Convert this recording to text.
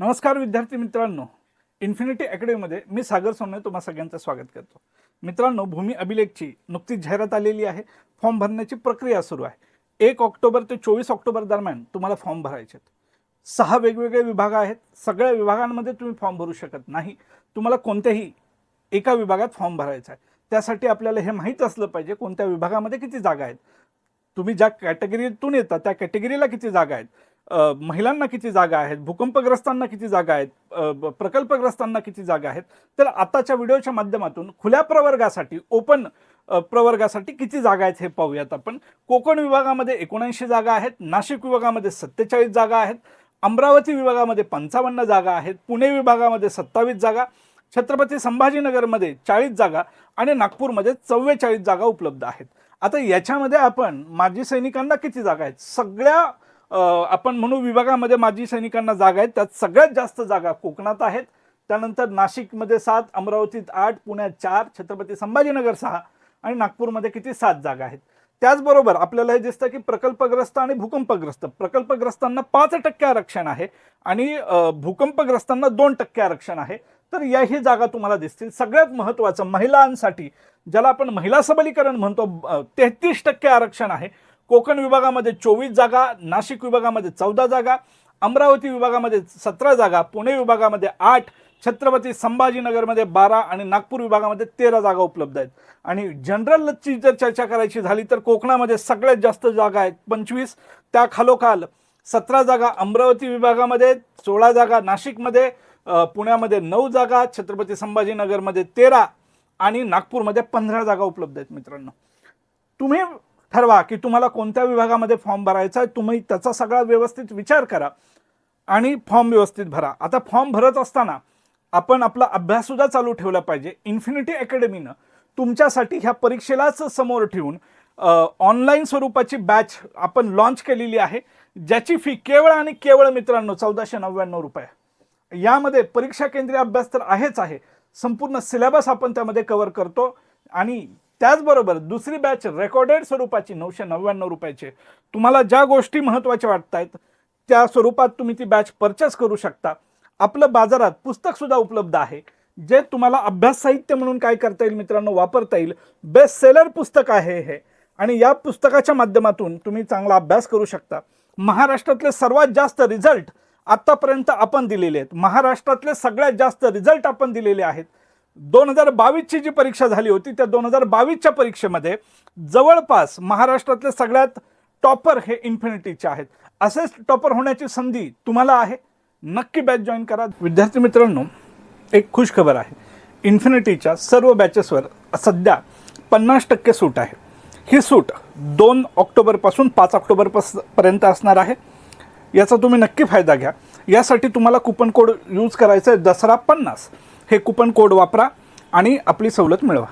नमस्कार विद्यार्थी मित्रांनो. इन्फिनिटी अकॅडमीमध्ये मी सागर सोने तुम्हा सगळ्यांचं स्वागत करतो. मित्रांनो भूमी अभिलेखची नुकतीच जाहिरात आलेली आहे. फॉर्म भरण्याची प्रक्रिया सुरू आहे. एक ऑक्टोबर ते चोवीस ऑक्टोबर दरम्यान तुम्हाला फॉर्म भरायचे आहेत. सहा वेगवेगळे विभाग आहेत. सगळ्या विभागांमध्ये तुम्ही फॉर्म भरू शकत नाही. तुम्हाला कोणत्याही एका विभागात फॉर्म भरायचा आहे. त्यासाठी आपल्याला हे माहीत असलं पाहिजे कोणत्या विभागामध्ये किती जागा आहेत. तुम्ही ज्या कॅटेगरीतून येता त्या कॅटेगरीला किती जागा आहेत. महिलांना किती जागा आहेत भूकंपग्रस्तांना किती जागा आहेत ब- प्रकल्पग्रस्तांना किती जागा आहेत तर आताच्या व्हिडिओच्या माध्यमातून खुल्या प्रवर्गासाठी ओपन प्रवर्गासाठी किती जागा आहेत हे पाहूयात आपण. कोकण विभागामध्ये एकोणऐंशी जागा आहेत नाशिक विभागामध्ये सत्तेचाळीस जागा आहेत अमरावती विभागामध्ये पंचावन्न जागा आहेत पुणे विभागामध्ये सत्तावीस जागा छत्रपती संभाजीनगरमध्ये चाळीस जागा आणि नागपूरमध्ये चव्वेचाळीस जागा उपलब्ध आहेत. आता याच्यामध्ये आपण माजी सैनिकांना किती जागा आहेत? सगळ्या आपण म्हणू विभागामध्ये माजी सैनिकांना जागा आहेत. त्यात सगळ्यात जास्त जागा कोकणात आहेत. त्यानंतर नाशिकमध्ये सात अमरावतीत आठ पुण्यात चार छत्रपती संभाजीनगर सहा आणि नागपूरमध्ये किती? सात जागा आहेत. त्याचबरोबर आपल्याला हे दिसतं की प्रकल्पग्रस्त आणि भूकंपग्रस्त. प्रकल्पग्रस्तांना पाच टक्के आरक्षण आहे आणि भूकंपग्रस्तांना दोन टक्के आरक्षण आहे. तर याही जागा तुम्हाला दिसतील. सगळ्यात महत्त्वाचं महिलांसाठी ज्याला आपण महिला सबलीकरण म्हणतो तेहतीस टक्के आरक्षण आहे. कोकण विभागामध्ये चोवीस जागा नाशिक विभागामध्ये चौदा जागा अमरावती विभागामध्ये सतरा जागा पुणे विभागामध्ये आठ छत्रपती संभाजीनगरमध्ये बारा आणि नागपूर विभागामध्ये तेरा जागा उपलब्ध आहेत. आणि जनरलची जर चर्चा करायची झाली तर कोकणामध्ये सगळ्यात जास्त जागा आहेत पंचवीस. त्या खालोखाल सतरा जागा अमरावती विभागामध्ये सोळा जागा नाशिकमध्ये पुण्यामध्ये नऊ जागा छत्रपती संभाजीनगरमध्ये तेरा आणि नागपूरमध्ये पंधरा जागा उपलब्ध आहेत मित्रांनो. तुम्ही ठरवा की तुम्हाला कोणत्या विभागामध्ये फॉर्म भरायचा आहे तुम्ही त्याचा सगळा व्यवस्थित विचार करा आणि फॉर्म व्यवस्थित भरा. आता फॉर्म भरत असताना आपण आपला अभ्याससुद्धा चालू ठेवला पाहिजे. इन्फिनिटी अकॅडमीनं तुमच्यासाठी ह्या परीक्षेलाच समोर ठेवून ऑनलाईन स्वरूपाची बॅच आपण लॉन्च केलेली आहे ज्याची फी केवळ आणि केवळ मित्रांनो चौदाशे नव्याण्णव रुपये. यामध्ये परीक्षा केंद्रीय अभ्यास तर आहेच आहे. संपूर्ण सिलेबस आपण त्यामध्ये कव्हर करतो आणि त्याचबरोबर दुसरी बॅच रेकॉर्डेड स्वरूपाची नऊशे नव्याण्णव रुपयाची. तुम्हाला ज्या गोष्टी महत्त्वाच्या वाटत आहेत त्या स्वरूपात तुम्ही ती बॅच परचेस करू शकता. आपलं बाजारात पुस्तकसुद्धा उपलब्ध आहे. जे तुम्हाला अभ्यास साहित्य म्हणून काय करता येईल मित्रांनो वापरता येईल. बेस्ट सेलर पुस्तक आहे हे. आणि या पुस्तकाच्या माध्यमातून तुम्ही चांगला अभ्यास करू शकता. महाराष्ट्रातले सर्वात जास्त रिझल्ट आत्तापर्यंत आपण दिलेले आहेत. महाराष्ट्रातले सगळ्यात जास्त रिझल्ट आपण दिलेले आहेत. दोन हजार बावीसची जी परीक्षा झाली होती त्या दोन हजार बावीसच्या परीक्षेमध्ये जवळपास महाराष्ट्रातले सगळ्यात टॉपर हे इन्फिनिटीचे आहेत. असेच टॉपर होण्याची संधी तुम्हाला आहे? नक्की बॅच जॉईन करा. विद्यार्थी मित्रांनो एक खुश खबर आहे. इन्फिनिटीच्या सर्व बॅचेसवर सध्या पन्नास टक्के सूट आहे. ही सूट दोन ऑक्टोबरपासून पाच ऑक्टोबरपास पर्यंत असणार आहे. याचा तुम्ही नक्की फायदा घ्या. यासाठी तुम्हाला कुपन कोड यूज करायचा आहे दसरा पन्नास. हे कुपन कोड वापरा आणि आपली सवलत मिळवा.